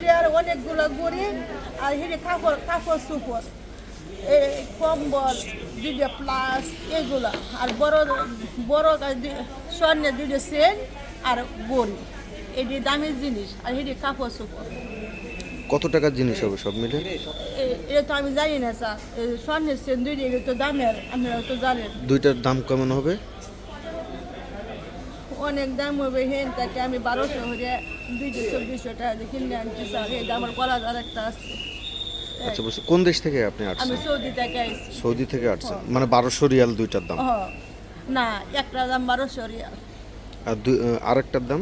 আর অনেকগুলো গড়ি আর হেরে কাপড় কাপড় এই কম্বল দুইটা প্লাস এগুলো। আর বড় বড় স্বর্ণের দুইটা সেন আর গড়ি। এটি দামি জিনিস আর হেরে কাপড় সুপড় কত টাকার জিনিস হবে সব মিলে? এ- এটা তো আমি জানি না স্যার। স্বর্ণের সেন দুইটা এটা তো দামের আপনারা তো জানেন। দুইটার দাম কেমন হবে? অনেক দাম হবে হেন তাকে আমি বারোশো হয়ে দুইশো চব্বিশশো টাকা দিয়ে কিনে আনছি স্যার এই আমার গলা আর একটা আছে। আচ্ছা বুঝছি। কোন দেশ থেকে আপনি আমি সৌদি থেকে সৌদি থেকে আসছেন। মানে বারোশো রিয়াল দুইটার দাম? না একটা দাম বারোশো রিয়াল। আর দুই আরেকটার দাম?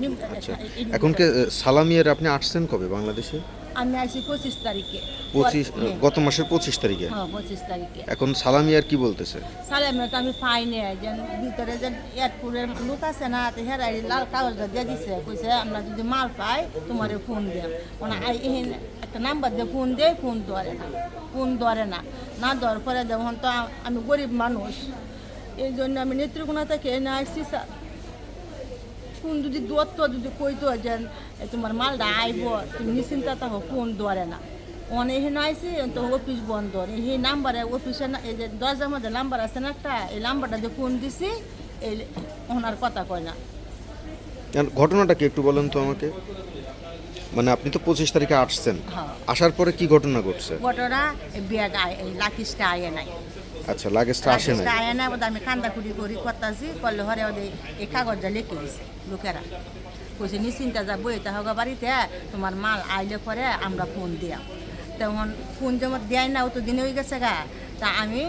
নিম- আচ্ছা। এই- এই- এখন কে সালামিয়ার আপনি আসছেন কবে বাংলাদেশে? আমি আসি পঁচিশ তারিখে। পঁচিশ হ্যাঁ, গত মাসের পঁচিশ তারিখে? হ্যাঁ পঁচিশ তারিখে। এখন সালামিয়ার কি বলতেছে? সালামে তো আমি পাইনি যে ভিতরে যে এয়ারপোর্টের লোক আছে না তো হেরাই লাল কাগজটা দিয়ে দিছে কইছে আমরা যদি মাল পাই তোমার ফোন দেব। মানে একটা নাম্বার দিয়ে ফোন দেয় ফোন ধরে না ফোন ধরে না। না ধর পরে যখন তো আমি গরিব মানুষ। এই জন্য আমি নেত্রকোনা থেকে এনে আসছি স্যার। ফোন যদি দত্ত যদি কইতো যে তোমার মালটা আইব তুমি নিশ্চিন্তা থাকো ফোন ধরে না? অনেক এখানে আইসি তো অফিস বন্ধ। এই নাম্বারে অফিসে না এই যে দরজার মধ্যে নাম্বার আছে না একটা এই নাম্বারটা যে ফোন দিছি এই ওনার কথা কয় না। ঘটনাটা কি একটু বলেন তো আমাকে? মানে আপনি তো পঁচিশ তারিখে আসছেন। হ্যাঁ। আসার পরে কি ঘটনা ঘটছে? ঘটনা ব্যাগ লাকিসটা আয় নাই। আচ্ছা লাগেজটা আসে লাকিসটা আয় ওদের আমি কান্দা কুড়ি করি করতেছি করলে হরে ওদের এই কাগজটা লিখে দিছে লোকেরা। কইছে নিশ্চিন্তা যা বইতে হোক বাড়িতে তোমার মাল আইলে পরে আমরা ফোন দিয়াম। তখন ফোন যেমন দেয় না ও তো দিনে হয়ে গেছে গা। তা আমি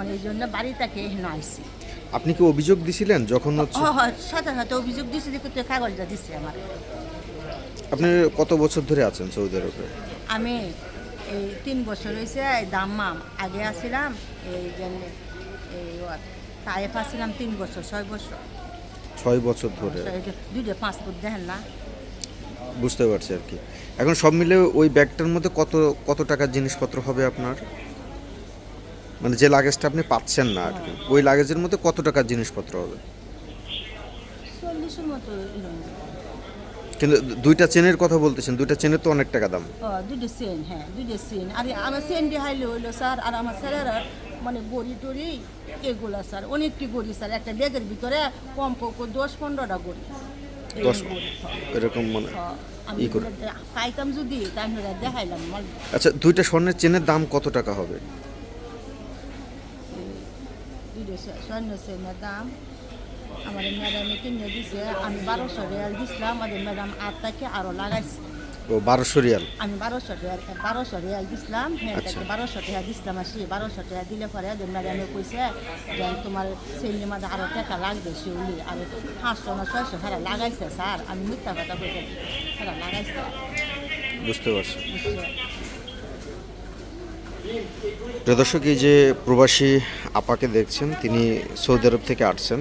অনেক জন্য বাড়ি থেকে এখানে আইসি আপনি কি অভিযোগ দিছিলেন যখন হচ্ছে সাথে সাথে অভিযোগ দিছে যে কোথায় কাগজটা দিছে আমার। আপনি কত বছর ধরে আছেন সৌদি আরবে? আমি এই তিন বছর হয়েছে এই দাম্মাম আগে আসছিলাম এই জন্য এই তাইফ আসছিলাম তিন বছর ছয় বছর। ছয় বছর ধরে? দুইটা পাসপোর্ট দেখেন না। বুঝতে পারছি আর কি। এখন সব মিলে ওই ব্যাগটার মধ্যে কত কত টাকার জিনিসপত্র হবে আপনার? মানে যে লাগেজটা আপনি পাচ্ছেন না আর কি। ওই লাগেজের মধ্যে কত টাকার জিনিসপত্র হবে? চল্লিশের মতো। কিন্তু দুইটা চেনের কথা বলতেছেন দুইটা চেনের তো অনেক টাকা দাম। দুইটা সেন হ্যাঁ দুইটা সেন আর আমার দিয়ে হাইলে হইল স্যার আর আমার স্যারেরা মানে গড়ি টড়ি এগুলা স্যার অনেকটি গড়ি স্যার একটা ব্যাগের ভিতরে কম পক্ষে দশ পনেরোটা গড়ি। দশ। এরকম মানে ই করে। পাইতাম যদি আমি দেখাইলাম আচ্ছা দুইটা স্বর্ণের চেনের দাম কত টাকা হবে? দুইটা স্ব- স্বর্ণ সেনের দাম আমার ম্যাডামে কিনে দিছে। আমি বারোশো রিয়াল দিছিলাম আমাদের ম্যাডাম আট থেকে আরও লাগাইছে। ও বারোশো রিয়াল? আমি বারোশো রিয়াল বারোশো রিয়াল দিছিলাম। হ্যাঁ আচ্ছা। তাকে বারোশো টাকা দিছিলাম আসি বারোশো টাকা দিলে পরে ওদের ম্যাডামে কইছে যে তোমার সেই মাঝে আরও টাকা লাগবে শিউলি আর পাঁচশো না ছয়শো হ্যাঁ লাগাইছে স্যার। আমি মিথ্যা কথা কইতে হ্যাঁ লাগাইছে। বুঝতে পারছি। বুঝছে? প্রিয় দর্শক এই যে প্রবাসী আপাকে দেখছেন তিনি সৌদি আরব থেকে আসছেন।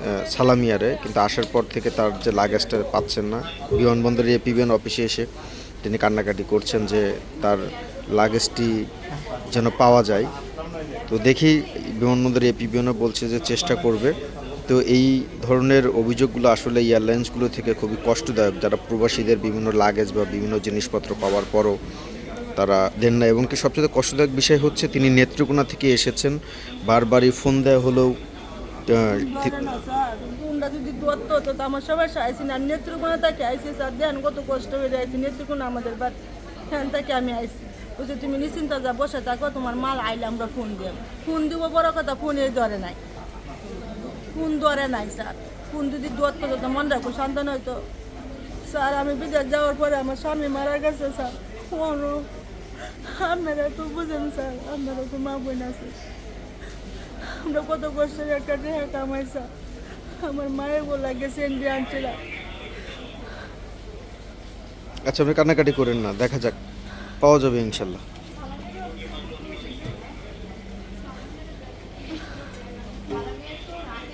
আহ, সালামিয়ারে কিন্তু আসার পর থেকে তার যে লাগেজটা পাচ্ছেন না বিমানবন্দরে এপিবিএন অফিসে এসে তিনি কান্নাকাটি করছেন যে তার লাগেজটি যেন পাওয়া যায়। তো দেখি বিমানবন্দরে এপিবিএনও বলছে যে চেষ্টা করবে। তো এই ধরনের অভিযোগগুলো আসলে এয়ারলাইন্সগুলো থেকে খুবই কষ্টদায়ক। যারা প্রবাসীদের বিভিন্ন লাগেজ বা বিভিন্ন জিনিসপত্র পাওয়ার পরও তারা দেন না। এবং কি সবচেয়ে কষ্টদায়ক বিষয় হচ্ছে তিনি নেত্রকোনা থেকে এসেছেন। বারবারই ফোন দেওয়া হলেও যদি দত্ত হতো তো আমার সমস্যা আইসি না নেত্রকোনা থেকে আইসি স্যার দেন কত কষ্ট হয়ে যাইছি নেত্রকোনা আমাদের বাদ হ্যান থেকে আমি আইসি বলছে তুমি নিশ্চিন্তা যা বসে থাকো তোমার মাল আইলে আমরা ফোন দেব ফোন দিব বড় কথা ফোনে ধরে নাই ফোন ধরে নাই স্যার ফোন যদি দত্ত হতো মন রাখো সন্তান হয়তো স্যার আমি বিদেশ যাওয়ার পরে আমার স্বামী মারা গেছে স্যার ওরও আপনারা তো বুঝেন স্যার আপনারা তো মা বোন আছে আমরা কত কষ্টের একটা টাকা কামাইছা। আমার মায়ের বলা গেছে ইন্ডিয়া আনছিলাম আচ্ছা আপনি কান্নাকাটি করেন না, দেখা যাক। পাওয়া যাবে ইনশাল্লাহ।